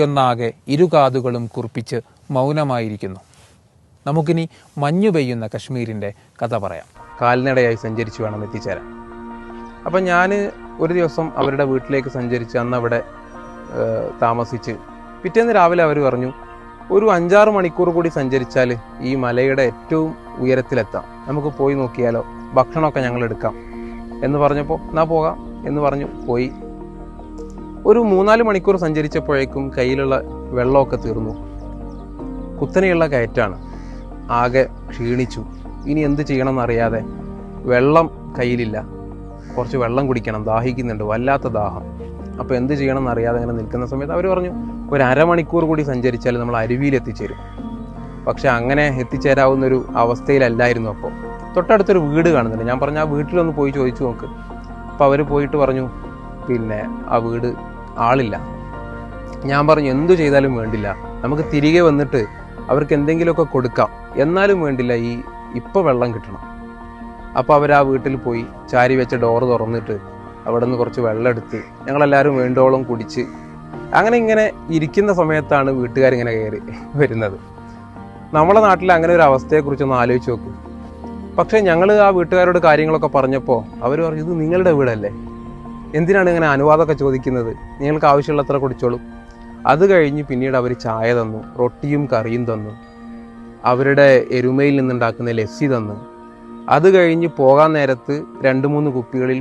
ഒന്നാകെ ഇരുകാതുകളും കുറിപ്പിച്ച് മൗനമായിരിക്കുന്നു. നമുക്കിനി മഞ്ഞു പെയ്യുന്ന കശ്മീരിന്റെ കഥ പറയാം. കാൽനടയായി സഞ്ചരിച്ചു വേണം എത്തിച്ചേരാൻ. അപ്പം ഞാൻ ഒരു ദിവസം അവരുടെ വീട്ടിലേക്ക് സഞ്ചരിച്ച് അന്ന് അവിടെ താമസിച്ച് പിറ്റേന്ന് രാവിലെ അവർ പറഞ്ഞു ഒരു അഞ്ചാറ് മണിക്കൂർ കൂടി സഞ്ചരിച്ചാൽ ഈ മലയുടെ ഏറ്റവും ഉയരത്തിലെത്താം. നമുക്ക് പോയി നോക്കിയാലോ? ഭക്ഷണമൊക്കെ ഞങ്ങൾ എടുക്കാം എന്ന് പറഞ്ഞപ്പോൾ എന്നാ പോകാം. എന്ന് പറഞ്ഞു പോയി. ഒരു മൂന്നാൽ മണിക്കൂർ സഞ്ചരിച്ചപ്പോഴേക്കും കയ്യിലുള്ള വെള്ളമൊക്കെ തീർന്നു. കുത്തനെയുള്ള കയറ്റാണ്. ആകെ ക്ഷീണിച്ചു. ഇനി എന്ത് ചെയ്യണമെന്ന് അറിയാതെ വെള്ളം കയ്യിലില്ല. കുറച്ച് വെള്ളം കുടിക്കണം. ദാഹിക്കുന്നുണ്ട്. വല്ലാത്ത ദാഹം. അപ്പോൾ എന്ത് ചെയ്യണമെന്ന് അറിയാതെ അങ്ങനെ നിൽക്കുന്ന സമയത്ത് അവർ പറഞ്ഞു ഒരു അരമണിക്കൂർ കൂടി സഞ്ചരിച്ചാൽ നമ്മൾ അരുവിയിൽ എത്തിച്ചേരും. പക്ഷെ അങ്ങനെ എത്തിച്ചേരാവുന്ന ഒരു അവസ്ഥയിലല്ലായിരുന്നു അപ്പോൾ. തൊട്ടടുത്തൊരു വീട് കാണുന്നുണ്ട്. ഞാൻ പറഞ്ഞു ആ വീട്ടിലൊന്ന് പോയി ചോദിച്ചു നോക്ക്. അപ്പോൾ അവർ പോയിട്ട് പറഞ്ഞു പിന്നെ ആ വീട് ആളില്ല. ഞാൻ പറഞ്ഞു എന്തു ചെയ്താലും വേണ്ടില്ല. നമുക്ക് തിരികെ വന്നിട്ട് അവർക്ക് എന്തെങ്കിലുമൊക്കെ കൊടുക്കാം. എന്നാലും വേണ്ടില്ല ഈ ഇപ്പോൾ വെള്ളം കിട്ടണം. അപ്പോൾ അവർ ആ വീട്ടിൽ പോയി ചാരി വെച്ച ഡോറ് തുറന്നിട്ട് അവിടെ നിന്ന് കുറച്ച് വെള്ളം എടുത്ത് ഞങ്ങളെല്ലാവരും വേണ്ടോളം കുടിച്ച് അങ്ങനെ ഇങ്ങനെ ഇരിക്കുന്ന സമയത്താണ് വീട്ടുകാരിങ്ങനെ കയറി വരുന്നത്. നമ്മുടെ നാട്ടിൽ അങ്ങനെ ഒരു അവസ്ഥയെക്കുറിച്ചൊന്ന് ആലോചിച്ച് നോക്കും. പക്ഷേ ഞങ്ങൾ ആ വീട്ടുകാരോട് കാര്യങ്ങളൊക്കെ പറഞ്ഞപ്പോൾ അവർ പറഞ്ഞു ഇത് നിങ്ങളുടെ വീടല്ലേ? എന്തിനാണ് ഇങ്ങനെ അനുവാദമൊക്കെ ചോദിക്കുന്നത്? നിങ്ങൾക്ക് ആവശ്യമുള്ളത്ര കുടിച്ചോളൂ. അത് കഴിഞ്ഞ് പിന്നീട് അവർ ചായ തന്നു റൊട്ടിയും കറിയും തന്നു. അവരുടെ എരുമയിൽ നിന്നുണ്ടാക്കുന്ന ലസ്സി തന്നു. അത് കഴിഞ്ഞ് പോകാൻ നേരത്ത് രണ്ട് മൂന്ന് കുപ്പികളിൽ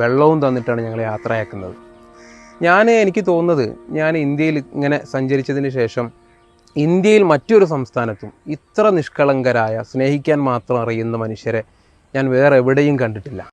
വെള്ളവും തന്നിട്ടാണ് ഞങ്ങൾ യാത്രയാക്കുന്നത്. ഞാൻ എനിക്ക് തോന്നുന്നത് ഞാൻ ഇന്ത്യയിൽ ഇങ്ങനെ സഞ്ചരിച്ചതിന് ശേഷം ഇന്ത്യയിൽ മറ്റൊരു സംസ്ഥാനത്തും ഇത്ര നിഷ്കളങ്കരായ സ്നേഹിക്കാൻ മാത്രം അറിയുന്ന മനുഷ്യരെ ഞാൻ വേറെ എവിടെയും കണ്ടിട്ടില്ല.